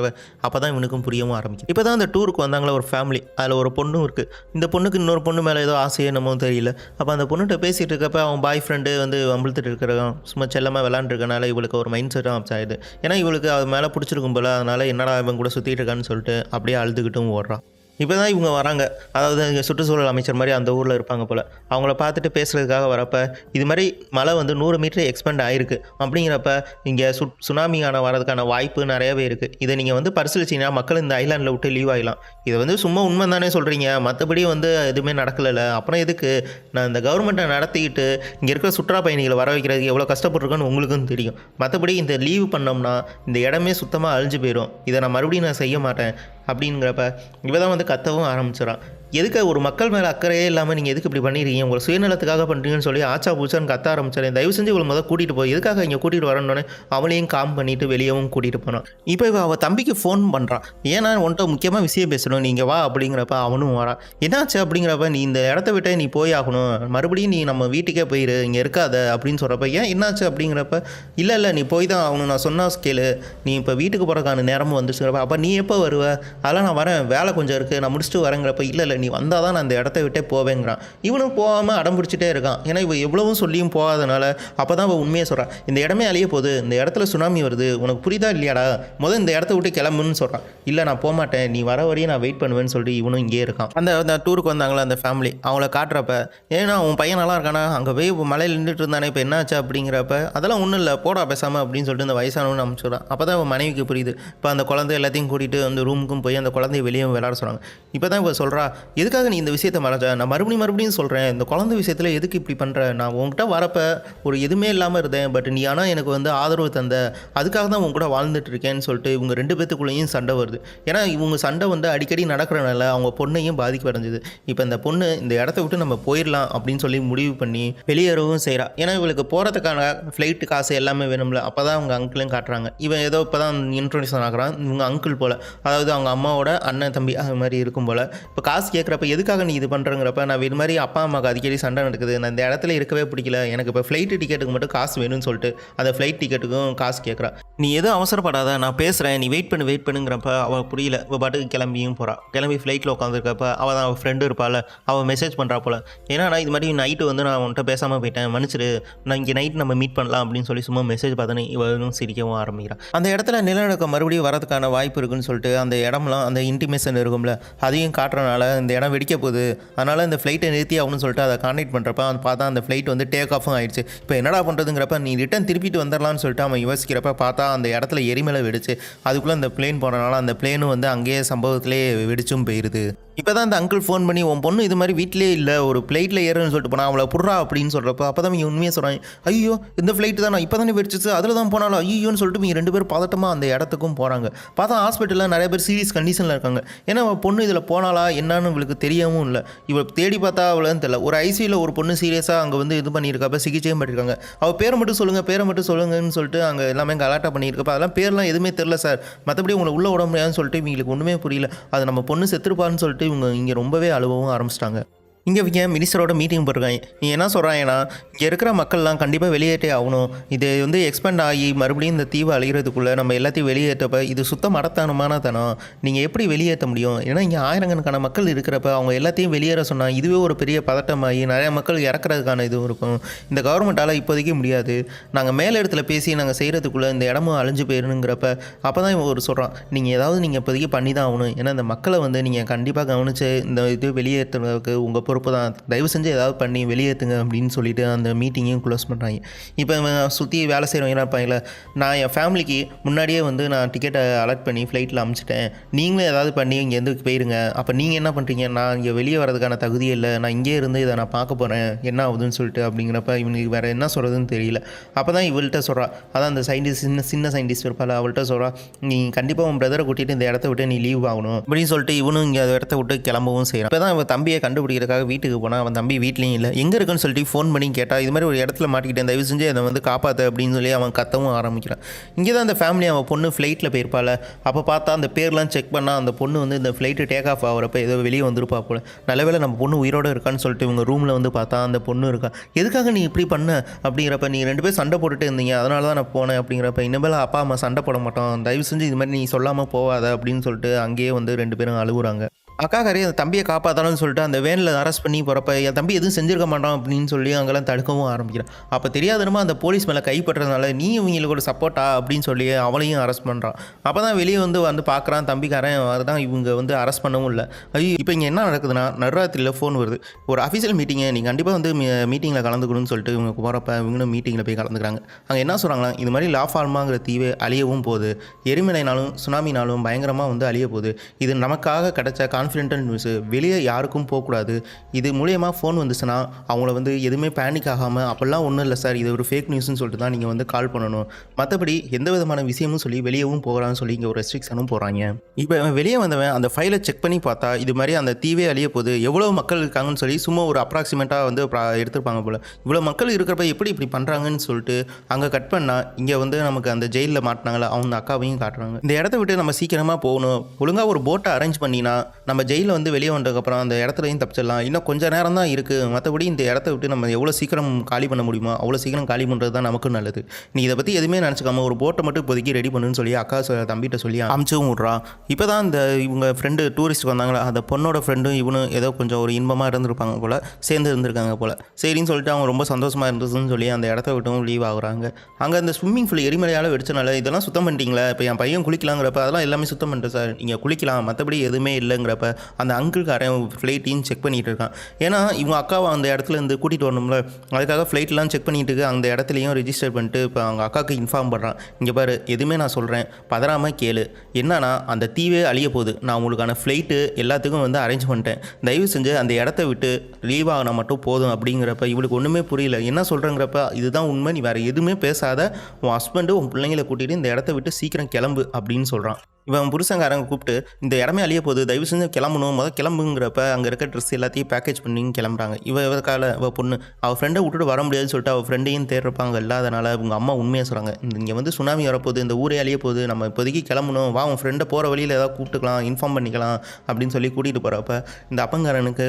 அப்போ தான் இவனுக்கும் புரியவும் ஆரம்பிக்கும் இப்போ தான் அந்த டூருக்கு வந்தாங்களே ஒரு ஃபேமிலி அதில் ஒரு பொண்ணும் இருக்குது இந்த பொண்ணுக்கு இன்னொரு பொண்ணு மேலே ஏதோ ஆசையே என்னமோ தெரியல. அப்போ அந்த பொண்ணுகிட்ட பேசிகிட்டு இருக்கப்ப அவன் பாய் ஃப்ரெண்டு வந்து வம்பிழுத்துட்டு இருக்கிறான். சும்மா செல்லமாக விளாண்டுருக்கனால இவளுக்கு ஒரு மைண்ட் செட்டும் ஆப்ஸ் ஏன்னா இவளுக்கு அது மேலே பிடிச்சிருக்கும் போல. அதனால் என்னடா இவன் கூட சுற்றிட்டு இருக்கான்னு சொல்லிட்டு அப்படியே அழுதுகிட்டும் ஓடுறான். இப்போ தான் இவங்க வராங்க. அதாவது இங்கே சுற்றுச்சூழல் அமைச்சர் மாதிரி அந்த ஊரில் இருப்பாங்க போல். அவங்கள பார்த்துட்டு பேசுகிறதுக்காக வரப்ப இது மாதிரி மழை வந்து நூறு மீட்டர் எக்ஸ்பெண்ட் ஆயிருக்கு. அப்படிங்கிறப்ப இங்கே சு சுனாமியான வரதுக்கான வாய்ப்பு நிறையவே இருக்குது இதை நீங்கள் வந்து பரிசீலிச்சிங்கன்னா மக்கள் இந்த ஐலாண்டில் விட்டு லீவ் ஆகலாம் இதை வந்து சும்மா உண்மை தானே சொல்கிறீங்க மற்றபடி வந்து எதுவுமே நடக்கலைல்ல. அப்புறம் எதுக்கு? நான் இந்த கவர்மெண்ட்டை நடத்திக்கிட்டு இங்கே இருக்கிற சுற்றுலா பயணிகளை வர வைக்கிறதுக்கு எவ்வளோ கஷ்டப்பட்டுருக்கோன்னு உங்களுக்கும் தெரியும். மற்றபடி இந்த லீவு பண்ணோம்னா இந்த இடமே சுத்தமாக அழிஞ்சு போயிடும் இதை நான் மறுபடியும் நான் செய்ய மாட்டேன். அப்படிங்கிறப்ப இவ தான் வந்து கத்தவும் ஆரம்பிச்சிடறான். எதுக்கு ஒரு மக்கள் மேலே அக்கறையே இல்லாமல் நீங்கள் எதுக்கு இப்படி பண்ணிடுறீங்க உங்களை சுயநலத்துக்காக பண்ணுறீங்கன்னு சொல்லி ஆச்சா பூச்சான்னு கத்த ஆரம்பிச்சாரு. தயவு செஞ்சு இவளை முதல் கூட்டிகிட்டு போய் எதுக்காக இங்கே கூட்டிகிட்டு வரணுன்னே அவளையும் காம் பண்ணிட்டு வெளியவும் கூட்டிகிட்டு போனான். இப்போ இவ அவள் தம்பிக்கு ஃபோன் பண்ணுறான் ஏன்னா உன்ட்ட முக்கியமாக விஷயம் பேசணும். நீங்கள் வா அப்படிங்கிறப்ப அவனும் வரான். என்னாச்சு அப்படிங்கிறப்ப நீ இந்த இடத்த விட்டே நீ போய் ஆகணும். மறுபடியும் நீ நம்ம வீட்டுக்கே போயிரு. இங்கே இருக்காத அப்படின்னு சொல்கிறப்ப ஏன் என்னாச்சு அப்படிங்கிறப்ப இல்லை இல்லை நீ போய் தான் ஆகணும். நான் சொன்னா ஸ்கேலு நீ இப்போ வீட்டுக்கு போகிறக்கான நேரமும் வந்துச்சுங்கிறப்ப அப்போ நீ எப்போ வருவ? அதெல்லாம் நான் வரேன். வேலை கொஞ்சம் இருக்குது நான் முடிச்சுட்டு வரேங்கிறப்ப இல்லை இல்லை நீ வந்தால் தான் நான் இந்த இடத்த விட்டே போவேங்கிறான். இவனும் போகாமல் அடம் பிடிச்சிட்டே இருக்கான். ஏன்னா இவன் எவ்வளவும் சொல்லியும் போகாதனால அப்போ தான் அவன் உண்மையை சொல்கிறான் இந்த இடமே அழிய போகுது. இந்த இடத்துல சுனாமி வருது. உனக்கு புரியுதா இல்லையாடா? முதல் இந்த இடத்த விட்டு கிளம்புன்னு சொல்கிறான் இல்லை நான் போக மாட்டேன் நீ வர வரையும் நான் வெயிட் பண்ணுவேன்னு சொல்லிட்டு இவனும் இங்கே இருக்கான். அந்த அந்த டூருக்கு வந்தாங்களா அந்த ஃபேமிலி அவங்கள காட்டுறப்ப ஏன்னா உன் பையன் நல்லா இருக்கானா? அங்கே போய் மலையில் நின்றுட்டு இருந்தானே இப்போ என்னாச்சு அப்படிங்கிறப்ப அதெல்லாம் ஒன்றும் இல்லை. போடா பேசாமல் அப்படின்னு சொல்லிட்டு இந்த வயசானவனு அனுப்பிச்சுடுறான் அப்போ தான் அவன் மனைவிக்கு புரியுது. இப்போ அந்த குழந்தை எல்லாத்தையும் கூட்டிகிட்டு அந்த ரூமுக்கும் போய் அந்த குழந்தைய வெளியே விளாட சொல்கிறாங்க இப்போ தான் இப்போ சொல்கிறா எதுக்காக நீ இந்த விஷயத்தை மறைஞ்ச நான் மறுபடியும் மறுபடியும் சொல்கிறேன் இந்த குழந்தை விஷயத்தில் எதுக்கு இப்படி பண்ணுற நான் உங்ககிட்ட வரப்ப ஒரு எதுவுமே இல்லாமல் இருந்தேன். பட் நீ ஆனால் எனக்கு வந்து ஆதரவு தந்த. அதுக்காக தான் உங்க கூட வாழ்ந்துட்டு இருக்கேன்னு சொல்லிட்டு இவங்க ரெண்டு பேத்துக்குள்ளேயும் சண்டை வருது. ஏன்னா இவங்க சண்டை வந்து அடிக்கடி நடக்கிறனால அவங்க பொண்ணையும் பாதிப்படைஞ்சுது இப்போ இந்த பொண்ணு இந்த இடத்த விட்டு நம்ம போயிடலாம் அப்படின்னு சொல்லி முடிவு பண்ணி வெளியேறவும் செய்கிறா ஏன்னா இவளுக்கு போகிறதுக்கான ஃப்ளைட்டு காசு எல்லாமே வேணும்ல. அப்போ தான் அவங்க அங்கிளையும் காட்டுறாங்க. இவன் ஏதோ இப்போ தான் இன்ட்ரோடியூஷன் ஆகிறான். இவங்க அங்கிள் போல். அதாவது அவங்க அம்மாவோட அண்ணன் தம்பி அது மாதிரி இருக்கும் போல். இப்போ காசு கேட்குறப்ப எதுக்காக நீ இது பண்ணுறங்கிறப்ப நான் இது மாதிரி அப்பா அம்மாவுக்கு அடிக்கடி சண்டை நடக்குது. நான் இந்த இடத்துல இருக்கவே பிடிக்கல. எனக்கு இப்போ ஃப்ளைட்டு டிக்கெட்டுக்கு மட்டும் காசு வேணும்னு சொல்லிட்டு அந்த ஃப்ளைட் டிக்கெட்டுக்கும் காசு கேட்குறா நீ எதுவும் அவசரப்படாத. நான் பேசுகிறேன் நீ வெயிட் பண்ணு வெயிட் பண்ணுங்கிறப்ப அவள் புரியல. இப்போ பாட்டுக்கு கிளம்பியும் போகிறான் கிளம்பி ஃப்ளைட்டில் உட்காந்துருக்கப்ப அவள் தான் அவள் ஃப்ரெண்டு இருப்பாள் அவள் மெசேஜ் பண்ணுறா போல். ஏன்னா நான் இது மாதிரி நைட்டு வந்து நான் அவன்கிட்ட பேசாமல் போயிட்டேன். மன்னிச்சிரு நான் இங்கே நைட் நம்ம மீட் பண்ணலாம் அப்படின்னு சொல்லி சும்மா மெசேஜ் பார்த்தோன்னே இவளும் சிரிக்கவும் ஆரம்பிக்கிறான் அந்த இடத்துல நிலநடுக்கம் மறுபடியும் வரதுக்கான வாய்ப்பு இருக்குன்னு சொல்லிட்டு அந்த இடம்லாம் அந்த இன்டிமேஷன் இருக்கும்ல அதையும் காட்டுறனால இந்த இடம் வெடிக்க போகுது. அதனால் இந்த ஃப்ளைட்டை நிறுத்தி ஆகணும்னு சொல்லிட்டு அதை கான்டாக்ட் பண்ணுறப்ப அவன் பார்த்தா அந்த ஃப்ளைட் வந்து டேக் ஆஃபும் ஆயிடுச்சு. இப்போ என்னடா பண்ணுறதுங்கிறப்ப நீ ரிட்டன் திருப்பிட்டு வந்துடலாம்னு சொல்லிட்டு அவன் யோசிக்கிறப்ப பார்த்தா அந்த இடத்துல எரிமலை வெடிச்சு அதுக்குள்ளே அந்த பிளேன் போனனால அந்த பிளேனும் வந்து அங்கேயே சம்பவத்திலே வெடிச்சும் போயிடுது இப்போ தான் அந்த அங்கிள் ஃபோன் பண்ணி உன் பொண்ணு இது மாதிரி வீட்டிலே இல்லை ஒரு ஃப்ளைட்டில் ஏறுன்னு சொல்லிட்டு போனால் அவளை புடுறா அப்படின்னு சொல்கிறப்ப அப்போ தான் இவங்க உண்மையாக சொல்கிறாங்க ஐயோ இந்த ஃப்ளைட்டு தான் இப்போ தானே வெடிச்சிச்சு அதில் தான் போனாலும் ஐயோன்னு சொல்லிட்டு இவங்க ரெண்டு பேரும் பதட்டமாக அந்த இடத்துக்கும் போகிறாங்க பார்த்தா ஹாஸ்பிட்டலில் நிறைய பேர் சீரியஸ் கண்டிஷனில் இருக்காங்க. ஏன்னா பொண்ணு இதில் போனாலா என்னன்னு இவளுக்கு தெரியவும் இல்லை. இவள் தேடி பார்த்தா அவளுன்னு தெரியல. ஒரு ஐசியில் ஒரு பொண்ணு சீரியஸாக அங்கே வந்து இது பண்ணியிருக்கப்ப சிகிச்சையும் பண்ணியிருக்காங்க. அவள் பேரை மட்டும் சொல்லுங்கள் பேரை மட்டும் சொல்லுங்கன்னு சொல்லிட்டு அங்கே எல்லாமே கலாட்டா பண்ணியிருக்கப்ப அதெல்லாம் பேர்லாம் எதுவுமே தெரில சார் மற்றபடி உங்களை உள்ளே விட முடியாதுன்னு சொல்லிட்டு இவங்களுக்கு ஒன்றுமே புரியல. அது நம்ம பொண்ணு செத்துருப்பான்னு சொல்லிட்டு இவங்க இங்கே ரொம்பவே அழுவவும் ஆரம்பிச்சிட்டாங்க. இங்கே இவங்க மினிஸ்டரோட மீட்டிங் போட்டிருக்காங்க. நீ என்ன சொல்கிறாங்கன்னா இங்கே இருக்கிற மக்கள்லாம் கண்டிப்பாக வெளியேற்றே ஆகணும். இது வந்து எக்ஸ்பெண்ட் ஆகி மறுபடியும் இந்த தீவை அழிகிறதுக்குள்ளே நம்ம எல்லாத்தையும் வெளியேற்றப்ப இது சுத்த மடத்தனமான தனம். நீங்கள் எப்படி வெளியேற்ற முடியும்? ஏன்னா இங்கே ஆயிரக்கணக்கான மக்கள் இருக்கிறப்ப அவங்க எல்லாத்தையும் வெளியேற சொன்னால் இதுவே ஒரு பெரிய பதட்டமாகி நிறைய மக்கள் இறக்குறதுக்கான இதுவும் இருக்கும். இந்த கவர்மெண்ட்டால் இப்போதைக்கு முடியாது. நாங்கள் மேல் இடத்துல பேசி நாங்கள் செய்கிறதுக்குள்ளே இந்த இடமும் அழிஞ்சு போயிருங்கிறப்ப அப்போ தான் இவன் ஒரு சொல்கிறான் நீங்கள் ஏதாவது நீங்கள் இப்போதைக்கு பண்ணி தான் ஆகணும். ஏன்னா இந்த மக்களை வந்து நீங்கள் கண்டிப்பாக கவனித்து இந்த இது வெளியேற்றுறதுக்கு உங்கள் பொறுப்பு தான். தயவு செஞ்சு ஏதாவது பண்ணி வெளியேற்றுங்க அப்படின்னு சொல்லிட்டு அந்த மீட்டிங்கையும் க்ளோஸ் பண்ணுறாங்க இப்போ சுற்றி வேலை செய்கிறவங்க என்ன இருப்பாங்களே நான் என் ஃபேமிலிக்கு முன்னாடியே வந்து நான் டிக்கெட்டை அலர்ட் பண்ணி ஃப்ளைட்டில் அமுச்சிட்டேன். நீங்களும் ஏதாவது பண்ணி இங்கேருந்து போயிருங்க. அப்போ நீங்கள் என்ன பண்ணுறீங்க நான் இங்கே வெளியே வரதுக்கான தகுதியே இல்லை. நான் இங்கே இருந்து இதை நான் பார்க்க போகிறேன் என்ன ஆகுதுன்னு சொல்லிட்டு அப்படிங்கிறப்ப இவனுக்கு வேறு என்ன சொல்கிறதுன்னு தெரியல. அப்போ தான் இவள்கிட்ட சொல்கிறா அதான் அந்த சயின்டிஸ்ட் சின்ன சின்ன சயின்டிஸ்ட் இருப்பாள் அவள்கிட்ட சொல்கிறா நீ கண்டிப்பாக உன் பிரதரை கூட்டிகிட்டு இந்த இடத்த விட்டு நீ லீவ் ஆகணும். அப்படின்னு சொல்லிட்டு இவனும் இங்கே அந்த இடத்த விட்டு கிளம்பவும் செய்கிறான் இப்போ தான் இவன் தம்பியை கண்டுபிடிக்கிறதுக்காக வீட்டுக்கு போனால் அவன் தம்பி வீட்லேயும் இல்லை. எங்கே இருக்குன்னு சொல்லிட்டு ஃபோன் பண்ணி கேட்டால் இது மாதிரி ஒரு இடத்துல மாட்டிக்கிட்டேன். தயவு செஞ்சு அதை வந்து காப்பாற்று அப்படின்னு சொல்லி அவன் கத்தவும் ஆரம்பிக்கிறான். இங்கே தான் அந்த ஃபேமிலி அவன் பொண்ணு ஃப்ளைட்டில் போயிருப்பாள். அப்போ பார்த்தா அந்த பேர்லாம் செக் பண்ணால் அந்த பொண்ணு வந்து இந்த ஃப்ளைட்டு டேக் ஆஃப் ஆகிறப்ப ஏதோ வெளியே வந்திருப்பா போல. நல்லவேளை நம்ம பொண்ணு உயிரோடு இருக்கான்னு சொல்லிட்டு இவங்க ரூமில் வந்து பார்த்தா அந்த பொண்ணு இருக்கா. எதுக்காக நீ இப்படி பண்ண? அப்படிங்கிறப்ப நீ ரெண்டு பேரும் சண்டை போட்டுட்டு இருந்தீங்க. அதனால தான் நான் போனேன் அப்படிங்கிறப்ப இனிமேல் அப்பா அம்மா சண்டை போட மாட்டோம். தயவு செஞ்சு இது மாதிரி நீ சொல்லாமல் போகாத அப்படின்னு சொல்லிட்டு அங்கேயே வந்து ரெண்டு பேரும் அழுகுறாங்க. அக்காக்காரி அந்த தம்பியை காப்பாற்றணும்னு சொல்லிட்டு அந்த வேனில் அரெஸ்ட் பண்ணி போகிறப்ப என் தம்பி எதுவும் செஞ்சிருக்க மாட்டான் அப்படின்னு சொல்லி அங்கெல்லாம் தடுக்கவும் ஆரம்பிக்கிறான். அப்போ தெரியாதனமா அந்த போலீஸ் மேலே கைப்பற்றதுனால நீ இவங்களுக்கு ஒரு சப்போர்ட்டா அப்படின்னு சொல்லி அவளையும் அரெஸ்ட் பண்ணுறான் அப்போ தான் வெளியே வந்து வந்து பார்க்குறான் தம்பிக்காரன். அதுதான் இவங்க வந்து அரெஸ்ட் பண்ணவும் இல்லை. ஐயோ இப்போ இங்கே என்ன நடக்குதுன்னா நடுராத்திரியில் ஃபோன் வருது. ஒரு அஃபீஷியல் மீட்டிங்கை நீங்கள் கண்டிப்பாக வந்து மீட்டிங்கில் கலந்துக்கணும்னு சொல்லிட்டு இவங்க போகிறப்ப இவங்களும் மீட்டிங்கில் போய் கலந்துக்கிறாங்க. அங்கே என்ன சொல்கிறாங்களா இது மாதிரி லா ஃபார்மாங்கிற தீவை அழியவும் போகுது. எரிமலைனாலும் சுனாமினாலும் பயங்கரமாக வந்து அழிய போகுது. இது நமக்காக கிடைச்ச கான்ஃபிடென்டல் நியூஸு வெளியே யாருக்கும் போகக்கூடாது. இது மூலியமாக ஃபோன் வந்துச்சுன்னா அவங்கள வந்து எதுவுமே பேனிக் ஆகாமல் அப்போல்லாம் ஒன்றும் இல்லை சார் இது ஒரு ஃபேக் நியூஸ்னு சொல்லிட்டு தான் நீங்கள் வந்து கால் பண்ணணும். மற்றபடி எந்த விதமான விஷயமும் சொல்லி வெளியவும் போகலான்னு சொல்லி இங்கே ஒரு ரெஸ்ட்ரிக்ஷனும் போகிறாங்க இப்போ வெளியே வந்தவன் அந்த ஃபைலை செக் பண்ணி பார்த்தா இது மாதிரி அந்த தீவே அழிய போகுது எவ்வளோ மக்கள் இருக்காங்கன்னு சொல்லி சும்மா ஒரு அப்ராக்சிமேட்டாக வந்து எடுத்திருப்பாங்க போல். இவ்வளோ மக்கள் இருக்கிறப்ப எப்படி இப்படி பண்ணுறாங்கன்னு சொல்லிட்டு அங்கே கட் பண்ணால் இங்கே வந்து நமக்கு அந்த ஜெயிலில் மாட்டினாங்களா அவங்க அக்காவையும் காட்டுறாங்க. இந்த இடத்த விட்டு நம்ம சீக்கிரமாக போகணும். ஒழுங்காக ஒரு போட்டை அரேஞ்ச் பண்ணினா நம்ம ஜெயிலில் வந்து வெளியே வந்ததுக்கப்புறம் அந்த இடத்துலையும் தப்பிச்சிடலாம். இன்னும் கொஞ்சம் நேரம் தான் இருக்குது மற்றபடி இந்த இடத்த விட்டு நம்ம எவ்வளோ சீக்கிரம் காலி பண்ண முடியுமோ அவ்வளோ சீக்கிரம் காலி பண்ணுறது தான் நமக்கு நல்லது. நீ இதை பற்றி எதுவுமே நினச்சிக்காம ஒரு போட்டை மட்டும் இப்போதைக்கு ரெடி பண்ணுன்னு சொல்லி அக்கா சொ- தம்பிகிட்ட சொல்லி அமுச்சும் விட்றா. இப்போ தான் இந்த இவங்க ஃப்ரெண்டு டூரிஸ்ட் வந்தாங்களா அந்த பொண்ணோட ஃப்ரெண்டும் இவனும் ஏதோ கொஞ்சம் ஒரு இன்பமாக இருந்திருப்பாங்க போல் சேர்ந்து இருந்திருக்காங்க போல். சரின்னு சொல்லிட்டு அவங்க ரொம்ப சந்தோஷமாக இருந்ததுன்னு சொல்லி அந்த இடத்த விட்டும் லீவ் ஆகுறாங்க. அங்கே அந்த ஸ்விம்மிங் ஃபுல் எரிமலையால் வெடிச்சனால இதெல்லாம் சுத்தம் பண்ணிட்டீங்களா? இப்போ என் பையன் குளிக்கலாங்கிறப்ப அதெல்லாம் எல்லாமே சுத்தம் பண்ணுறேன் சார். நீங்கள் குளிக்கலாம். மற்றபடி எதுவுமே இல்லைங்கிறப்ப அந்த அங்கிள்காரன் ஃப்ளைட்டையும் செக் பண்ணிகிட்டு இருக்கான். ஏன்னா இவங்க அக்காவை அந்த இடத்துல இருந்து கூட்டிகிட்டு வரணும்ல. அதுக்காக ஃப்ளைட்லாம் செக் பண்ணிகிட்டு இருக்கு, அந்த இடத்துலையும் ரிஜிஸ்டர் பண்ணிட்டு இப்போ அவங்க அக்காவுக்கு இன்ஃபார்ம் பண்ணுறான் இங்கே பாரு எதுவுமே நான் சொல்கிறேன் பதறாமல் கேளு. என்னன்னா அந்த தீவே அழிய போகுது. நான் உங்களுக்கான ஃப்ளைட்டு எல்லாத்துக்கும் வந்து அரேஞ்ச் பண்ணிட்டேன். தயவு செஞ்சு அந்த இடத்த விட்டு லீவ் ஆகினா மட்டும் போதும் அப்படிங்கிறப்ப இவளுக்கு ஒன்றுமே புரியல. என்ன சொல்கிறேங்கிறப்ப இதுதான் உண்மை. நீ வேறு எதுவுமே பேசாத. உன் ஹஸ்பண்டு உன் பிள்ளைங்களை கூட்டிகிட்டு இந்த இடத்த விட்டு சீக்கிரம் கிளம்பு அப்படின்னு சொல்கிறான் இவன் புருஷங்காரங்க கூப்பிட்டு இந்த இடமே அழிய போகுது. தயவு செஞ்சு கிளம்பணும் முதல் கிளம்புங்கிறப்ப அங்கே இருக்க ட்ரெஸ் எல்லாத்தையும் பேக்கேஜ் பண்ணி கிளம்புறாங்க. இவ இவக்கால இவ பொண்ணு. அவள் ஃப்ரெண்டை விட்டுட்டு வர முடியாதுன்னு சொல்லிட்டு அவள் ஃப்ரெண்டையும் தேடுறப்பாங்க இல்லாதனால இவங்க அம்மா உண்மையாக சொல்கிறாங்க இங்கே வந்து சுனாமி வரப்போகுது. இந்த ஊரே அழிய போகுது. நம்ம இப்போதைக்கு கிளம்பணும். வா உன் ஃப்ரெண்டை போகிற வழியில் ஏதாவது கூப்பிட்டுக்கலாம் இன்ஃபார்ம் பண்ணிக்கலாம் அப்படின்னு சொல்லி கூட்டிகிட்டு போகிறப்ப இந்த அப்பங்காரனுக்கு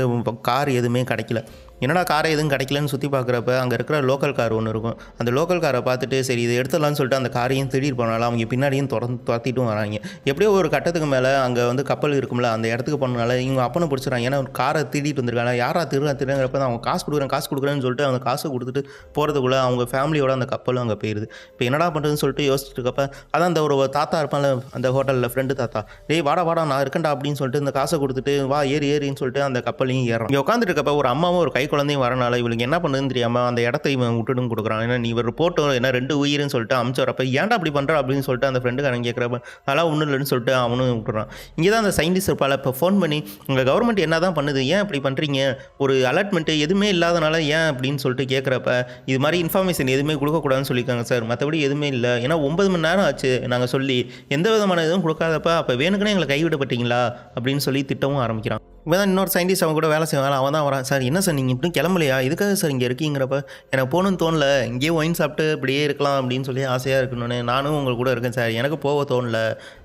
கார் எதுவுமே கிடைக்கல. என்னடா காரை எதுவும் கிடைக்கலன்னு சுற்றி பார்க்குறப்ப அங்கே இருக்கிற லோக்கல் கார் ஒன்று இருக்கும். அந்த லோக்கல் காரை பார்த்துட்டு சரி இதை எடுத்துடலாம்னு சொல்லிட்டு அந்த காரையும் திடீர் போனாலும் அவங்க பின்னாடியும் திறந்து துரத்திட்டும் வராங்க. எப்படியோ ஒரு கட்டத்துக்கு மேலே அங்கே வந்து கப்பல் இருக்கும்ல அந்த இடத்துக்கு போனால இவங்க அப்பனை பிடிச்சிடறாங்க. ஏன்னா ஒரு காரை திருடிட்டு வந்திருக்காங்க. யாரா திருடா திருடுங்கிறப்ப தான் அவங்க காசு கொடுக்குறேன் காசு கொடுக்குறேன்னு சொல்லிட்டு அவங்க காசை கொடுத்துட்டு போகிறதுக்குள்ளே அவங்க ஃபேமிலியோட அந்த கப்பலும் அங்கே போயிடுது இப்போ என்னடா பண்ணுறதுன்னு சொல்லிட்டு யோசிச்சுட்டு இருக்கப்ப அதான் அந்த ஒரு தாத்தா இருப்பான்ல அந்த ஹோட்டலில் ஃப்ரெண்டு தாத்தா. டேய் வாடா வாடா நான் இருக்கேன்டா அப்படின்னு சொல்லிட்டு இந்த காசை கொடுத்துட்டு வா ஏறி ஏறின்னு சொல்லிட்டு அந்த கப்பலையும் ஏறோம் இங்கே உட்காந்துட்டு இருக்கப்ப ஒரு அம்மாவும் ஒரு கை குழந்தையும் வரனால இவளுக்கு என்ன பண்ணுதுன்னு தெரியாமல் அந்த இடத்த இவன் விட்டுடும் கொடுக்குறான். ஏன்னா நீ இவர் ரிப்போர்ட்டோ ஏன்னா ரெண்டு உயிர்னு சொல்லிட்டு அமுச்சு ஏன்டா அப்படி பண்ணுறா அப்படின்னு சொல்லிட்டு அந்த ஃப்ரெண்டுக்காரன் கேட்குறப்ப அதெல்லாம் ஒன்றும் இல்லைன்னு சொல்லிட்டு அவனும் விட்டுறான். இங்கே தான் அந்த சயின்டிஸ்ட் இருப்பாள் இப்போ ஃபோன் பண்ணி உங்கள் கவர்மெண்ட் என்ன தான் பண்ணுது? ஏன் இப்படி பண்ணுறீங்க ஒரு அலர்ட்மெண்ட்டு எதுவுமே இல்லாதனால ஏன் அப்படின்னு சொல்லிட்டு கேட்குறப்ப இது மாதிரி இன்ஃபர்மேஷன் எதுவுமே கொடுக்கக்கூடாதுன்னு சொல்லியிருக்காங்க சார். மற்றபடி எதுவுமே இல்லை. ஏன்னா ஒன்பது மணி நேரம் ஆச்சு நாங்கள் சொல்லி எந்த விதமான இதுவும் கொடுக்காதப்ப அப்போ வேணுக்குன்னு எங்களை கைவிடப்பட்டீங்களா? அப்படின்னு சொல்லி திட்டவும் ஆரம்பிக்கிறான். இப்போ தான் இன்னொரு சயின்டிஸ்ட் அவன் கூட வேலை செய்வாங்க அவன் தான் வரான். சார் என்ன சார் நீங்கள் இப்படி கிளம்பலையா? இதுக்காக சார் இங்கே இருக்கீங்கிறப்ப? எனக்கு போகணும்னு தோணல. இங்கேயே ஒயின் சாப்பிட்டு இப்படியே இருக்கலாம் அப்படின்னு சொல்லி ஆசையாக இருக்கணும்னு நானும் உங்கள் கூட இருக்கேன் சார். எனக்கு போக தோணல.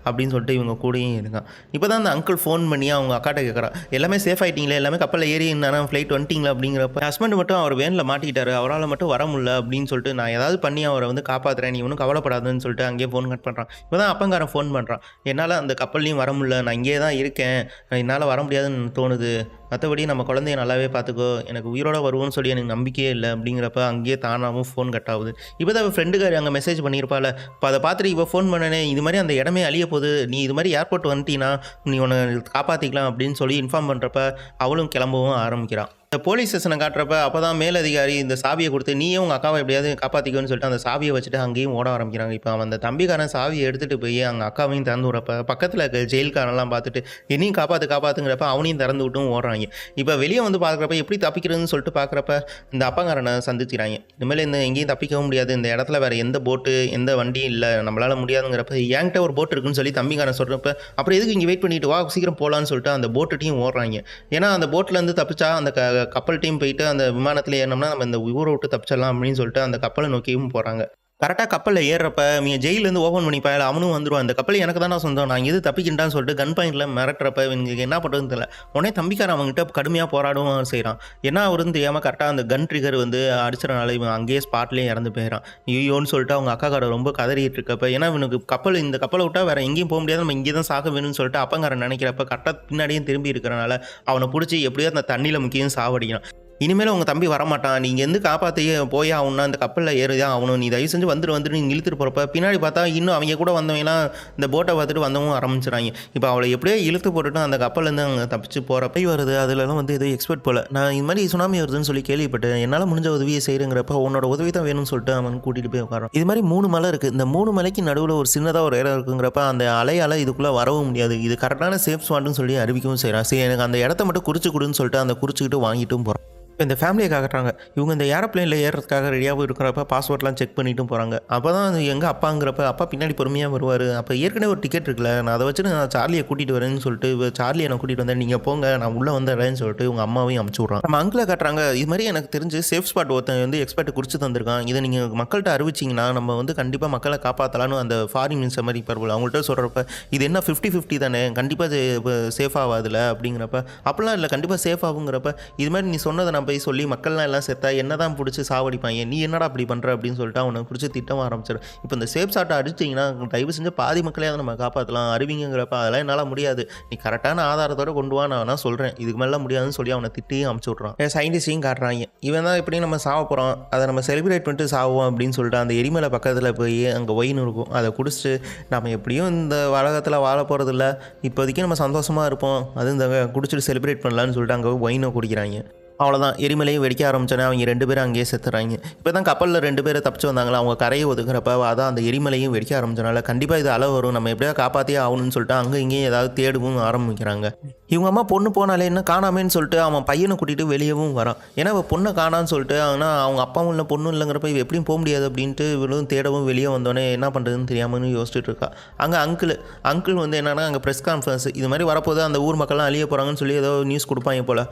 அப்படின்னு சொல்லிட்டு இவங்க கூடயும் இருக்கான். இப்போ தான் அந்த அங்கிள் ஃபோன் பண்ணி அவங்க அக்காட்ட கேட்குறான் எல்லாமே சேஃப் ஆகிட்டீங்களே எல்லாமே கப்பலில் ஏறி என்னன்னா ஃப்ளைட் வந்துட்டீங்களா? அப்படிங்கிறப்ப ஹஸ்பண்ட் மட்டும் அவர் வேனில் மாட்டிக்கிட்டாரு. அவரால் மட்டும் வர முடியல. அப்படின்னு சொல்லிட்டு நான் ஏதாவது பண்ணி அவரை வந்து காப்பாற்றுறேன் நீ ஒன்றும் கவலைப்படாதுன்னு சொல்லிட்டு அங்கேயே ஃபோன் கட் பண்ணுறான் இப்போ தான் அப்பங்காரன் ஃபோன் பண்ணுறான் என்னால் அந்த கப்பல்லையும் வர முடியல. நான் இங்கே தான் இருக்கேன். என்னால் வர முடியாதுன்னு தோணுது. மற்றபடி நம்ம குழந்தைய நல்லாவே பார்த்துக்கோ எனக்கு உயிரோட வருவோம்னு சொல்லி எனக்கு நம்பிக்கையே இல்லை அப்படிங்கிறப்ப அங்கேயே தானாகவும் ஃபோன் கட் ஆகுது. இப்போ தான் ஃப்ரெண்டுக்காரி அங்கே மெசேஜ் பண்ணியிருப்பாள் இப்போ அதை பார்த்துட்டு இப்போ ஃபோன் பண்ணனே இது மாதிரி அந்த இடமே அழிய போகுது. நீ இது மாதிரி ஏர்போர்ட் வந்துட்டீங்கன்னா நீ உன்னை காப்பாற்றிக்கலாம் அப்படின்னு சொல்லி இன்ஃபார்ம் பண்ணுறப்ப அவளும் கிளம்பவும் ஆரம்பிக்கிறான். இந்த போலீஸ் ஸ்டேஷனை காட்டுறப்ப அப்போ தான் மேலதிகாரி இந்த சாவியை கொடுத்து நீயும் உங்கள் அக்காவை எப்படியாவது காப்பாற்றிக்கோன்னு சொல்லிட்டு அந்த சாவியை வச்சுட்டு அங்கேயும் ஓட ஆரம்பிக்கிறாங்க. இப்போ அவன் அந்த தம்பிக்காரன் சாவியை எடுத்துகிட்டு போய் அங்கே அக்காவையும் திறந்து விட்றப்ப பக்கத்தில் இருக்க ஜெயில்காரன்லாம் பார்த்துட்டு என்னையும் காப்பாற்று காப்பாற்றுங்கிறப்ப அவனையும் திறந்து விட்டும் ஓடுறாங்க. இப்போ வெளியே வந்து பார்க்குறப்ப எப்படி தப்பிக்கிறதுன்னு சொல்லிட்டு பார்க்குறப்ப இந்த அப்பங்காரனை சந்திச்சுக்கிறாங்க இனிமேல் இந்த எங்கேயும் தப்பிக்கவும் முடியாது. இந்த இடத்துல வேறு எந்த போட்டு எந்த வண்டியும் இல்லை. நம்மளால் முடியாதுங்கிறப்ப என்கிட்ட ஒரு போட் இருக்குன்னு சொல்லி தம்பிக்காரன் சொல்கிறப்ப அப்புறம் எதுக்கு இங்கே வெயிட் பண்ணிட்டு வா சீக்கிரம் போகலான்னு சொல்லிட்டு அந்த போட்டுட்டையும் ஓடுறாங்க. ஏன்னா அந்த போட்லேருந்து தப்பிச்சா அந்த க கப்பல் டீம் போயிட்டு அந்த விமானத்தில் ஏறினோம்னா நம்ம இந்த ஊரை விட்டு தப்பிச்சிடலாம் அப்படின்னு சொல்லிட்டு அந்த கப்பலை நோக்கியும் போகிறாங்க கரெக்டாக கப்பலில் ஏறுறப்ப நீ ஜெயிலேருந்து ஓப்பன் பண்ணிப்பா இல்லை அவனும் வந்துடுவான் அந்த கப்பல் எனக்கு தானே சொந்தம். நான் எது தப்பிக்கிட்டான்னு சொல்லிட்டு கன் பாயிண்டில் மிரட்டுறப்ப இவங்களுக்கு என்ன பண்ணுறதுன்னு தெரியல. உடனே தம்பிக்காரன் அவங்ககிட்ட கடுமையாக போராடவும் செய்கிறான் என்ன அவருன்னு தெரியாமல் கரெக்டாக அந்த கன் ட்ரிகர் வந்து அடிச்சறனால இவன் அங்கேயே ஸ்பாட்லேயே இறந்து போயிடறான் ஐயோன்னு சொல்லிட்டு அவங்க அக்கா கடை ரொம்ப கதறிட்டு இருக்கப்ப ஏன்னா இவனுக்கு கப்பல் இந்த கப்பலை விட்டால் வேறு எங்கேயும் போக முடியாது. நம்ம இங்கே தான் சாக வேணும்னு சொல்லிட்டு அப்பங்காரன் நினைக்கிறப்ப கரெக்டாக பின்னாடியும் திரும்பி இருக்கிறனால அவனை பிடிச்சி எப்படியோ அந்த தண்ணியில் முக்கியம் சாவடிக்கிறான் இனிமேல் உங்கள் தம்பி வரமாட்டான். நீங்கள் எந்த காப்பாற்றியே போய் ஆகணும்னா அந்த கப்பலில் ஏறிதான் ஆகணும். நீ தயவு செஞ்சு வந்துட்டு வந்துட்டு நீங்கள் இழுத்துட்டு போகிறப்ப பின்னாடி பார்த்தா இன்னும் அவங்க கூட வந்தவங்கலாம் இந்த போட்டை பார்த்துட்டு வந்தவங்க ஆரம்பிச்சிடாங்க இப்போ அவளை எப்படியோ இழுத்து போட்டுட்டு அந்த கப்பல்லேருந்து அங்கே தப்பிச்சு போகிறப்ப வருது. அதிலலாம் வந்து எதுவும் எக்ஸ்பெக்ட் போல. நான் இது மாதிரி சுனாமி வருதுன்னு சொல்லி கேள்விப்பட்டேன். என்னால் முடிஞ்ச உதவியை செய்கிறங்கிறப்ப உன்னோட உதவி தான் வேணும்னு சொல்லிட்டு அவன் கூட்டிகிட்டு போய் உட்காரான் இது மாதிரி மூணு மலை இருக்குது இந்த மூணு மலைக்கு நடுவில் ஒரு சின்னதாக ஒரு இடம் இருக்குங்கிறப்ப அந்த அலையால் இதுக்குள்ளே வரவும் முடியாது. இது கரெக்டான சேஃப் ஸ்பாட்னு சொல்லி அறிவிக்கவும் செய்கிறான் சரி எனக்கு அந்த இடத்த மட்டும் குறிச்சு கொடுன்னு சொல்லிட்டு அந்த குறிச்சிக்கிட்டு வாங்கிட்டும் போகிறான் இப்போ இந்த ஃபேமிலியை காட்டுறாங்க இவங்க இந்த ஏரோப்ளேனில் ஏறுறதுக்காக ரெடியாகவும் இருக்கிறப்ப பாஸ்போர்ட்லாம் செக் பண்ணிட்டும் போகிறாங்க அப்போ தான் எங்கள் அப்பாங்கிறப்ப அப்பா பின்னாடி பொறுமையாக வருவார். அப்போ ஏற்கனவே ஒரு டிக்கெட் இருக்குல்ல நான் அதை வச்சு நான் சார்லியை கூட்டிகிட்டு வரேன்னு சொல்லிட்டு சார்லியை நான் கூட்டிகிட்டு வந்தேன். நீங்கள் போங்க நான் உள்ளே வந்துடுறேன்னு சொல்லிட்டு உங்கள் அம்மாவையும் அமுச்சு விட்றான் நம்ம அங்கிளை காட்டுறாங்க. இது மாதிரி எனக்கு தெரிஞ்சு சேஃப் ஸ்பாட் ஒருத்தன் வந்து எக்ஸ்பர்ட் குறித்து தந்திருக்கான். இதை நீங்கள் மக்கள்கிட்ட அறிவிச்சிங்கன்னா நம்ம வந்து கண்டிப்பாக மக்களை காப்பாற்றலான்னு அந்த ஃபாரின் மினிஸ்டர் மாதிரி பரவல் அவங்கள்ட்ட சொல்கிறப்ப இது என்ன ஃபிஃப்டி ஃபிஃப்டி தானே? கண்டிப்பாக சேஃப் ஆகாதுல? அப்படிங்கிறப்ப அப்படிலாம் இல்லை. கண்டிப்பாக சேஃப் ஆகுங்கிறப்ப இது மாதிரி நீ சொன்னதை நான் போய் சொல்லி மக்கள்லாம் எல்லாம் செத்தா என்ன தான் பிடிச்சி சாவடிப்பாங்க? நீ என்னடா அப்படி பண்ணுற அப்படின்னு சொல்லிட்டு அவனை பிடிச்சி திட்டம் ஆரம்பிச்சிடும். இப்போ இந்த சேஃப் சாட்டை அடிச்சிங்கன்னா தயவு செஞ்சு பாதி மக்களையாவது நம்ம காப்பாற்றலாம் அறிவிங்கிறப்ப அதெல்லாம் என்னால் முடியாது. நீ கரெக்டான ஆதாரத்தோட கொண்டு வா நான் வேணால் சொல்கிறேன் இதுக்கு மேலே முடியாதுன்னு சொல்லி அவனை திட்டியும் அமுச்சு விட்றான் சயின்டிஸ்டையும் காட்டுறாங்க. இவன் தான் எப்படி நம்ம சாவ போகிறோம் அதை நம்ம செலிப்ரேட் பண்ணிட்டு சாவோம் அப்படின்னு சொல்லிட்டு அந்த எரிமலை பக்கத்தில் போய் அங்கே ஒயின் இருக்கும். அதை குடிச்சிட்டு நம்ம எப்படியும் இந்த உலகத்தில் வாழ போகிறதில்ல இப்போதைக்கு நம்ம சந்தோஷமாக இருப்போம். அது இந்த குடிச்சிட்டு செலிப்ரேட் பண்ணலான்னு சொல்லிட்டு அங்கே ஒயினை குடிக்கிறாங்க. அவ்வளோதான் எரிமலையும் வெடிக்க ஆரம்பிச்சோன்னே அவங்க ரெண்டு பேரும் அங்கேயே செத்துறாங்க. இப்போ தான் கப்பலில் ரெண்டு பேரை தப்பிச்சு வந்தாங்களா? அவங்க கரையை ஒதுக்குறப்ப அதான் அந்த எரிமலையும் வெடிக்க ஆரம்பிச்சனால கண்டிப்பாக இது அளவு வரும். நம்ம எப்படியா காப்பாற்றியே ஆகணும்னு சொல்லிட்டு அங்கே இங்கேயும் ஏதாவது தேடவும் ஆரம்பிக்கிறாங்க. இவங்க அம்மா பொண்ணு போனாலே என்ன காணாமேன்னு சொல்லிட்டு அவன் பையனை கூட்டிகிட்டு வெளியவும் வரான். ஏன்னா அவள் பொண்ணை காணான்னு சொல்லிட்டு ஆனால் அவங்க அப்பாவும் இல்லை பொண்ணும் இல்லைங்கிறப்ப இவ எப்படியும் போக முடியாது அப்படின்ட்டு இவளும் தேடவும் வெளியே வந்தோடனே என்ன பண்ணுறதுன்னு தெரியாமன்னு யோசிச்சுட்டு இருக்கா. அங்கே அங்கிள் அங்கிள் வந்து என்னன்னா அங்கே ப்ரெஸ் கான்ஃபரன்ஸ் இது மாதிரி வரப்போது அந்த ஊர் மக்கள்லாம் அழிய போகிறாங்கன்னு சொல்லி ஏதோ நியூஸ் கொடுப்பாங்க போல்.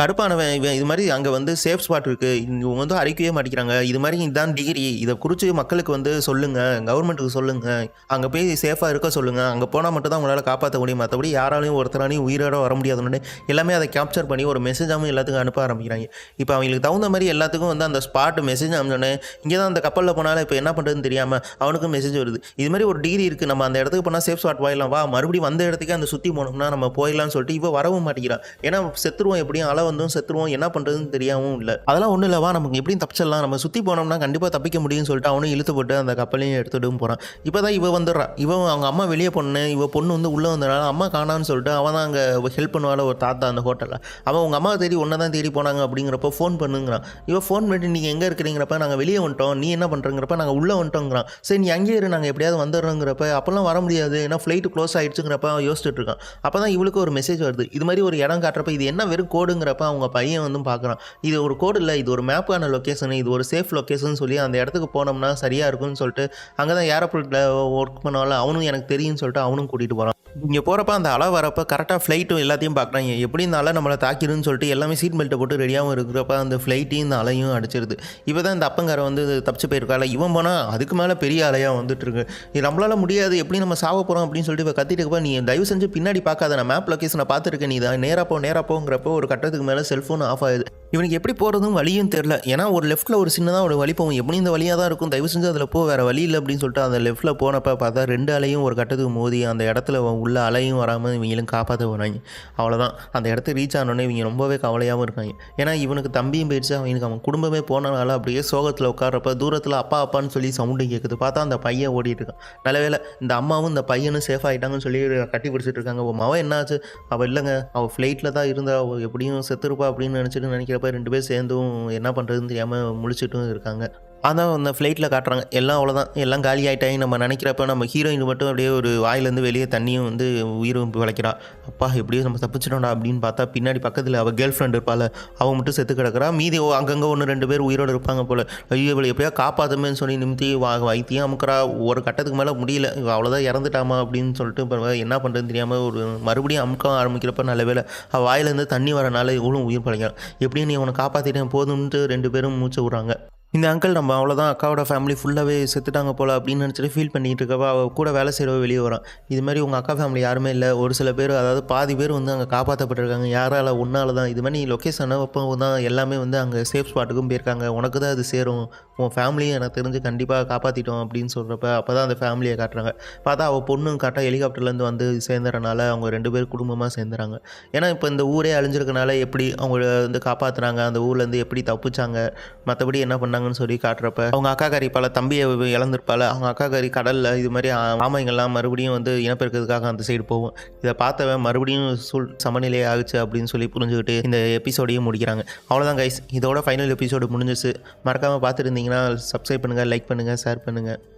கடுப்பானவன் இவன் இது மாதிரி அங்கே வந்து சேஃப் ஸ்பாட் இருக்குது இவங்க வந்து அறிக்கவே மாட்டேங்கிறாங்க. இது மாதிரி இதுதான் டிகிரி இதை குறித்து மக்களுக்கு வந்து சொல்லுங்கள் கவர்மெண்ட்டுக்கு சொல்லுங்கள் அங்கே போய் சேஃபாக இருக்க சொல்லுங்கள் அங்கே போனால் மட்டும் தான் உங்களால் காப்பாற்ற முடியும். மற்றபடி யாராலையும் ஒருத்தராலையும் உயிரோட வர முடியாதுன்னு எல்லாமே அதை கேப்சர் பண்ணி ஒரு மெசேஜாகவும் எல்லாத்துக்கும் அனுப்ப ஆரம்பிக்கிறாங்க. இப்போ அவங்களுக்கு தகுந்த மாதிரி எல்லாத்துக்கும் வந்து அந்த ஸ்பாட் மெசேஜ் அனுப்பிச்சோன்னே இங்கே தான் அந்த கப்பலில் போனாலும் இப்போ என்ன பண்ணுறதுன்னு தெரியாமல் அவனுக்கும் மெசேஜ் வருது. இது மாதிரி ஒரு டிகிரி இருக்குது நம்ம அந்த இடத்துக்கு போனால் சேஃப் ஸ்பாட் போயிடலாம் வா. மறுபடியும் வந்த இடத்துக்கே அந்த சுற்றி போனோம்னா நம்ம போயிடலாம்னு சொல்லிட்டு இப்போ வரவும் மாட்டேங்கிறான் ஏன்னா செத்துருவோம் எப்படியும் அளவு மழை வந்தும் செத்துருவோம். என்ன பண்ணுறதுன்னு தெரியாமல் இல்லை. அதெல்லாம் ஒன்றும் இல்லைவா நமக்கு எப்படியும் தப்பிச்சிடலாம். நம்ம சுற்றி போனோம்னா கண்டிப்பாக தப்பிக்க முடியும்னு சொல்லிட்டு அவனும் இழுத்து போட்டு அந்த கப்பலையும் எடுத்துகிட்டும் போகிறான் இப்போ தான் இவ வந்துடுறா. இவன் அவங்க அம்மா வெளியே பொண்ணு. இவ பொண்ணு வந்து உள்ளே வந்தனால அம்மா காணான்னு சொல்லிட்டு அவன் தான் அங்கே ஹெல்ப் பண்ணுவாள் ஒரு தாத்தா அந்த ஹோட்டலில் அவன் உங்கள் அம்மா தேடி ஒன்றை தான் தேடி போனாங்க அப்படிங்கிறப்போ ஃபோன் பண்ணுங்கிறான். இவன் ஃபோன் பண்ணிட்டு நீங்கள் எங்கே இருக்கிறீங்கிறப்ப நாங்கள் வெளியே வந்துட்டோம். நீ என்ன பண்ணுறங்கிறப்ப நாங்கள் உள்ளே வந்துட்டோங்கிறான். சரி நீ அங்கேயே இரு. நாங்கள் எப்படியாவது வந்துடுறோங்கிறப்ப அப்போல்லாம் வர முடியாது. ஏன்னா ஃப்ளைட்டு க்ளோஸ் ஆகிடுச்சுங்கிறப்ப அவன் யோசிச்சுட்டு இருக்கான். அப்போ தான் இவளுக்கு ஒரு மெசேஜ் வருது. இது மாதிரி ஒரு இடம் காட்டுறப்ப இது என்ன வெறும் கோடுங்கிற பார்க்குறப்ப அவங்க பையன் வந்து பார்க்குறான். இது ஒரு கோடு இல்லை இது ஒரு மேப்பான லொக்கேஷன் இது ஒரு சேஃப் லொக்கேஷன் சொல்லி அந்த இடத்துக்கு போனோம்னா சரியாக இருக்கும்னு சொல்லிட்டு அங்கே தான் ஏரோப்ளேட்டில் ஒர்க் பண்ணாலும் அவனும் எனக்கு தெரியும்னு சொல்லிட்டு அவனும் கூட்டிகிட்டு போகிறான் இங்கே போகிறப்ப அந்த அலை வரப்போ கரெக்டாக ஃப்ளைட்டும் எல்லாத்தையும் பார்க்குறாங்க எப்படி இந்த அலை நம்மளை தாக்கிடுன்னு சொல்லிட்டு எல்லாமே சீட் பெல்ட்டை போட்டு ரெடியாகவும் இருக்கிறப்ப அந்த ஃப்ளைட்டையும் இந்த அலையும் அடிச்சிருது. இப்போ தான் இந்த அப்பங்கார வந்து தப்பிச்சு போயிருக்கால. இவன் போனால் அதுக்கு மேலே பெரிய அலையாக வந்துட்டுருக்கு. இது நம்மளால் முடியாது. எப்படி நம்ம சாவ போகிறோம் அப்படின்னு சொல்லிட்டு இப்போ கத்திட்டுக்கப்போ நீ தயவு செஞ்சு பின்னாடி பார்க்காத நான் மேப் லொக்கேஷனை பார்த்துருக்கேன். நீ தான் நேராக போ நேராக போங்கிறப்போ ஒரு கட்டத்துக்கு மேலே செல்ஃபோன் ஆஃப் ஆகுது இவனுக்கு எப்படி போகிறதும் வழியும் தெரில ஏன்னா ஒரு லெஃப்ட்டில் ஒரு சின்னதாக ஒரு வழி போகும். எப்படி இந்த வழியாக தான் இருக்கும். தயவு செஞ்சு அதில் போ. வேறு வழி இல்லை அப்படின்னு சொல்லிட்டு அந்த லெஃப்ட்டில் போனப்போ பார்த்தா ரெண்டு அலையும் ஒரு கட்டத்துக்கு மோதி அந்த இடத்துல உள்ள அலையும் வராமல் இவங்களும் காப்பாற்ற போனாங்க அவ்வளோதான் அந்த இடத்துக்கு ரீச் ஆனோடனே இவங்க ரொம்பவே கவலையாகவும் இருக்காங்க. ஏன்னா இவனுக்கு தம்பியும் போயிடுச்சு. அவனுக்கு அவன் குடும்பமே போனனால அப்படியே சோகத்தில் உட்காரப்ப தூரத்தில் அப்பா அப்பான்னு சொல்லி சவுண்டு கேட்குது பார்த்தா அந்த பையன் ஓடிட்டு இருக்கான். நல்ல வேலை இந்த அம்மாவும் இந்த பையனும் சேஃப் ஆகிட்டாங்கன்னு சொல்லி கட்டி பிடிச்சிட்டு இருக்காங்க. உன் மவன் என்னாச்சு? அவள் இல்லைங்க. அவள் ஃப்ளைட்டில் தான் இருந்தா. அவள் எப்படியும் செத்துருப்பா அப்படின்னு நினச்சிட்டு நினைக்கிறப்ப ரெண்டு பேர் சேர்ந்தும் என்ன பண்ணுறதுன்னு தெரியாமல் முழிச்சிட்டும் இருக்காங்க. அதான் அந்த ஃப்ளைட்டில் காட்டுறாங்க. எல்லாம் அவ்வளோதான் எல்லாம் காலி ஆகிட்டாங்க நம்ம நினைக்கிறப்ப நம்ம ஹீரோயின் மட்டும் அப்படியே ஒரு வாயிலேருந்து வெளியே தண்ணியும் வந்து உயிரும் விளைக்கிறா. அப்பா எப்படியோ நம்ம தப்பிச்சிட்டோம்டா அப்படின்னு பார்த்தா பின்னாடி பக்கத்தில் அவள் கேர்ள் ஃப்ரெண்ட் இருப்பாள். அவள் மட்டும் செத்து கிடக்குறா. மீதி அங்கங்கே ஒன்று ரெண்டு பேர் உயிரோடு இருப்பாங்க போல். ஐயோ இவளை எப்படியா காப்பாற்றுமேன்னு சொல்லி நிமித்தி வா வைத்தியம் அமுக்கிறா. ஒரு கட்டத்துக்கு மேலே முடியல. அவ்வளோதான் இறந்துட்டாமா அப்படின்னு சொல்லிட்டு இப்போ என்ன பண்ணுறதுன்னு தெரியாமல் ஒரு மறுபடியும் அமுக்க ஆரம்பிக்கிறப்ப நல்ல வேலை அவள் வாயிலேருந்து தண்ணி வரனால இவளும் உயிர் பழைக்கிறான் எப்படியும் நீ உன்னை காப்பாற்றிட்டேன் போதும்ன்ட்டு ரெண்டு பேரும் மூச்சு விட்றாங்க. இந்த அங்கிள் நம்ம அவ்வளோதான் அக்காவோட ஃபேமிலி ஃபுல்லாகவே செத்துட்டாங்க போல் அப்படின்னு நினச்சிட்டு ஃபீல் பண்ணிகிட்டு இருக்கப்ப அவள் கூட வேலை செய்கிறவ வெளியே வரான். இது மாதிரி உங்கள் அக்கா ஃபேமிலி யாருமே இல்லை. ஒரு சில பேர் அதாவது பாதி பேர் வந்து அங்கே காப்பாற்றப்பட்டிருக்காங்க யாரால ஒன்றால் தான் இது மாதிரி லொக்கேஷன் அப்போ தான் எல்லாமே வந்து அங்கே சேஃப் ஸ்பாட்டுக்கும் போயிருக்காங்க. உனக்கு தான் அது சேரும். உன் ஃபேமிலியும் எனக்கு தெரிஞ்சு கண்டிப்பாக காப்பாற்றிட்டோம் அப்படின்னு சொல்கிறப்ப அப்போ தான் அந்த ஃபேமிலியை காட்டுறாங்க. பார்த்தா அவள் பொண்ணும் கரெக்டாக ஹெலிகாப்டர்லேருந்து வந்து சேர்ந்துறனால அவங்க ரெண்டு பேர் குடும்பமாக சேர்ந்துறாங்க. ஏன்னா இப்போ இந்த ஊரே அழிஞ்சிருக்கனால எப்படி அவங்கள வந்து காப்பாற்றுறாங்க அந்த ஊர்லேருந்து எப்படி தப்பிச்சாங்க? மற்றபடி என்ன பண்ணாங்க? பண்ணாங்கன்னு சொல்லி காட்டுறப்ப அவங்க அக்கா கறி பல தம்பியை இழந்திருப்பாள். அவங்க அக்கா கறி கடலில் இது மாதிரி ஆ- ஆமைங்கள்லாம் மறுபடியும் வந்து இனப்பெருக்கிறதுக்காக அந்த சைடு போகும். இதை பார்த்தவன் மறுபடியும் சூழ் சமநிலை ஆகுச்சு அப்படின்னு சொல்லி புரிஞ்சுக்கிட்டு இந்த எபிசோடையும் முடிக்கிறாங்க. அவ்வளோதான் கைஸ் இதோட ஃபைனல் எபிசோடு முடிஞ்சிச்சு மறக்காமல் பார்த்துருந்தீங்கன்னா சப்ஸ்கிரைப் பண்ணுங்கள் லைக் பண்ணுங்கள் ஷேர் பண்ணுங்கள்